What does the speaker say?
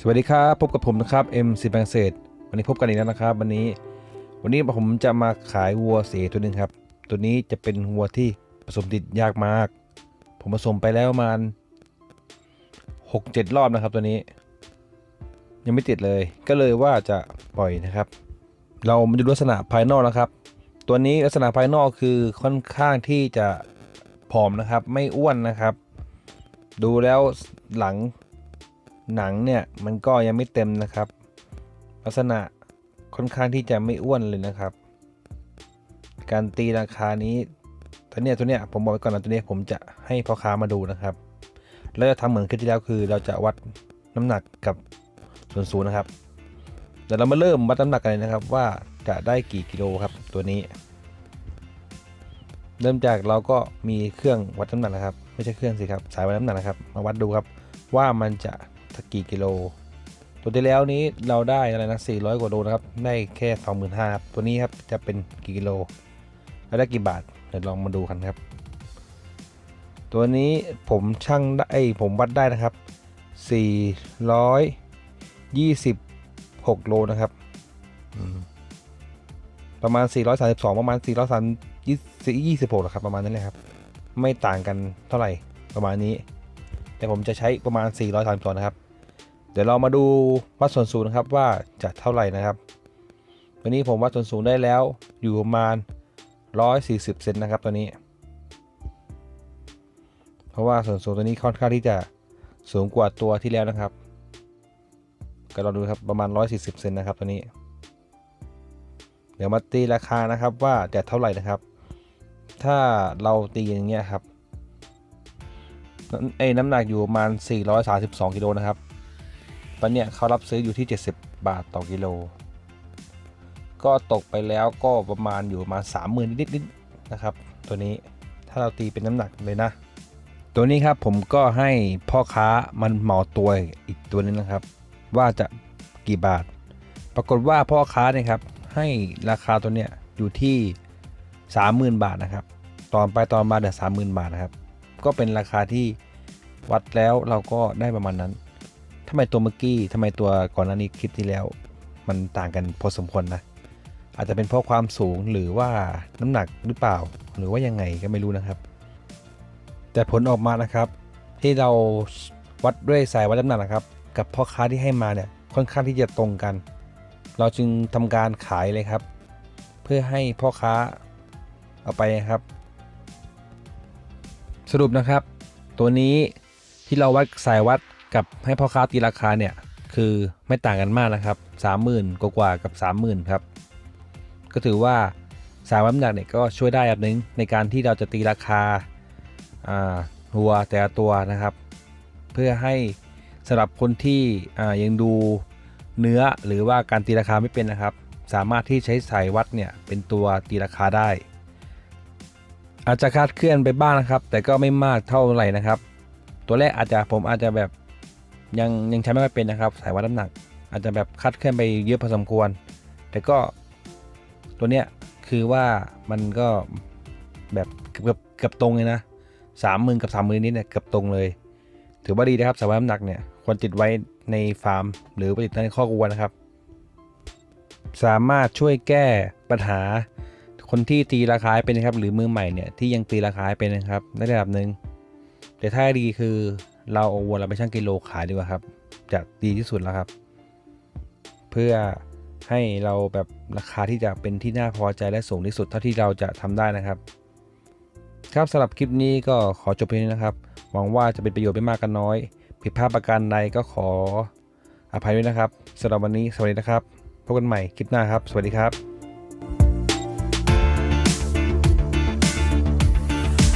สวัสดีครับพบกับผมนะครับ M สิบแปงเศษวันนี้พบกันอีกแล้วนะครับ วันนี้ วันนี้ผมจะมาขายวัวเสตัวหนึ่งครับ ตัวนี้จะเป็นวัวที่ผสมติดยากมาก ผมผสมไปแล้วประมาณหกเจ็ดรอบนะครับตัวนี้ ยังไม่ติดเลย ก็เลยว่าจะปล่อยนะครับ เรามาดูลักษณะภายนอกนะครับ ตัวนี้ลักษณะภายนอกคือค่อนข้างที่จะผอมนะครับ ไม่อ้วนนะครับ ดูแล้วหลัง หนังเนี่ยมันก็ยังไม่เต็มนะครับ ลักษณะค่อนข้างที่จะไม่อ้วนเลยนะครับ การตีราคานี้ตัวเนี้ยตัวเนี้ยผมบอกไว้ก่อนนะตัวเนี้ยผมจะให้พ่อค้ามาดูนะครับ แล้วจะทำเหมือนคลิปที่แล้วคือ เราจะวัดน้ำหนักกับส่วนสูงนะครับเดี๋ยวเรามาเริ่มวัดน้ำหนักกันเลยนะครับ ว่าจะได้กี่กิโลครับตัวนี้ เริ่มจากเราก็มีเครื่องวัดน้ำหนักนะครับ ไม่ใช่เครื่องสิครับสายวัดน้ำหนักนะครับ มาวัดดูครับว่ามันจะ กี่กิโล ตัวที่แล้วนี้เราได้อะไรนะ400 กว่าโลนะครับ ได้แค่25,000ครับ ตัวนี้ครับจะเป็นกี่กิโล แล้วได้กี่บาท เดี๋ยวลองมาดูกันครับ ตัวนี้ผมช่างได้ผมวัดได้นะครับ 426 โลนะครับ ประมาณ 432 ประมาณ426นะครับ ประมาณนั้นเลยครับ ไม่ต่างกันเท่าไหร่ประมาณนี้แต่ผมจะใช้ประมาณ 432 นะครับ ดี๋ยวเรามาดูวัดส่วนสูงนะครับว่าจะเท่าไหร่นะครับ ตัวนี้ผมวัดส่วนสูงได้แล้วอยู่ประมาณ 140 เซนนะครับตัวนี้ เพราะว่าส่วนสูงตัวนี้ค่อนข้างที่จะสูงกว่าตัวที่แล้วนะครับ ก็เราดูครับประมาณ 140 เซนนะครับตัวนี้ เดี๋ยวมาตีราคานะครับว่าจะเท่าไหร่นะครับ ถ้าเราตีอย่างเงี้ยครับไอ้น้ำหนักอยู่ประมาณ 432กิโลนะครับ ตอนเนี้ยเขารับซื้ออยู่ที่ 70 บาทต่อกิโล ก็ตกไปแล้วก็ประมาณอยู่ประมาณ30,000นิดๆนะครับ ตัวนี้ถ้าเราตีเป็นน้ำหนักเลยนะ ตัวนี้ครับผมก็ให้พ่อค้ามันเหมาตัวอีกตัวนึงนะครับ ว่าจะกี่บาท ปรากฏว่าพ่อค้าเนี่ยครับให้ราคาตัวเนี้ยอยู่ที่ 30,000 บาทนะครับ ตอนไปตอนมาเดี๋ยว30,000บาทนะครับ ก็เป็นราคาที่วัดแล้วเราก็ได้ประมาณนั้น ทำไมตัวเมื่อกี้ทำไมตัวก่อนหน้านี้คลิปที่แล้ว มันต่างกันพอสมควรนะ อาจจะเป็นเพราะความสูงหรือว่าน้ำหนักหรือเปล่า หรือว่ายังไงก็ไม่รู้นะครับ แต่ผลออกมานะครับ ที่เราวัดด้วยสายวัดน้ำหนักนะครับ กับพ่อค้าที่ให้มาเนี่ยค่อนข้างที่จะตรงกัน เราจึงทำการขายเลยครับ เพื่อให้พ่อค้าเอาไปนะครับ สรุปนะครับ ตัวนี้ที่เราวัดสายวัด กับให้พ่อค้าตีราคาเนี่ยคือไม่ต่างกันมากนะครับ 30,000 กว่าๆกับ 30,000 ครับ ก็ถือว่าสายวัดน้ำหนักเนี่ยก็ช่วยได้แบบนึงในการที่เราจะตีราคาอ่าวัวแต่ละตัวนะครับ เพื่อให้สำหรับคนที่ยังดูเนื้อหรือว่าการตีราคาไม่เป็นนะครับ สามารถที่ใช้สายวัดเนี่ยเป็นตัวตีราคาได้ อาจจะคาดเคลื่อนไปบ้างนะครับ แต่ก็ไม่มากเท่าไหร่นะครับ ตัวแรกอาจจะผมอาจจะแบบ ยังยังใช้ไม่ค่อยเป็นนะครับ สายวัดน้ำหนัก อาจจะแบบคลาดเคลื่อนไปเยอะพอสมควร แต่ก็ตัวเนี้ยคือว่ามันก็แบบเกือบเกือบตรงเลยนะสามหมื่นกับสามหมื่นนี้เนี่ยเกือบตรงเลย ถือว่าดีนะครับสายวัดน้ำหนักเนี่ยควรติดไว้ในฟาร์ม หรือไปติดในข้อกวัวนะครับ สามารถช่วยแก้ปัญหาคนที่ตีราคาเป็นนะครับ หรือมือใหม่เนี่ยที่ยังตีราคาเป็นนะครับในระดับหนึ่งแต่ถ้าดีคือ เราเอาวัวเราไปชั่งกิโลขายดีกว่าครับ จะดีที่สุดแล้วครับ เพื่อให้เราแบบราคาที่จะเป็นที่น่าพอใจและสูงที่สุดเท่าที่เราจะทำได้นะครับ ครับสำหรับคลิปนี้ก็ขอจบเพียงนี้นะครับ หวังว่าจะเป็นประโยชน์ไม่มากก็นน้อย ผิดพลาดประการใดก็ขออภัยด้วยนะครับสำหรับวันนี้สวัสดีนะครับพบกันใหม่คลิปหน้าครับ สวัสดีครับ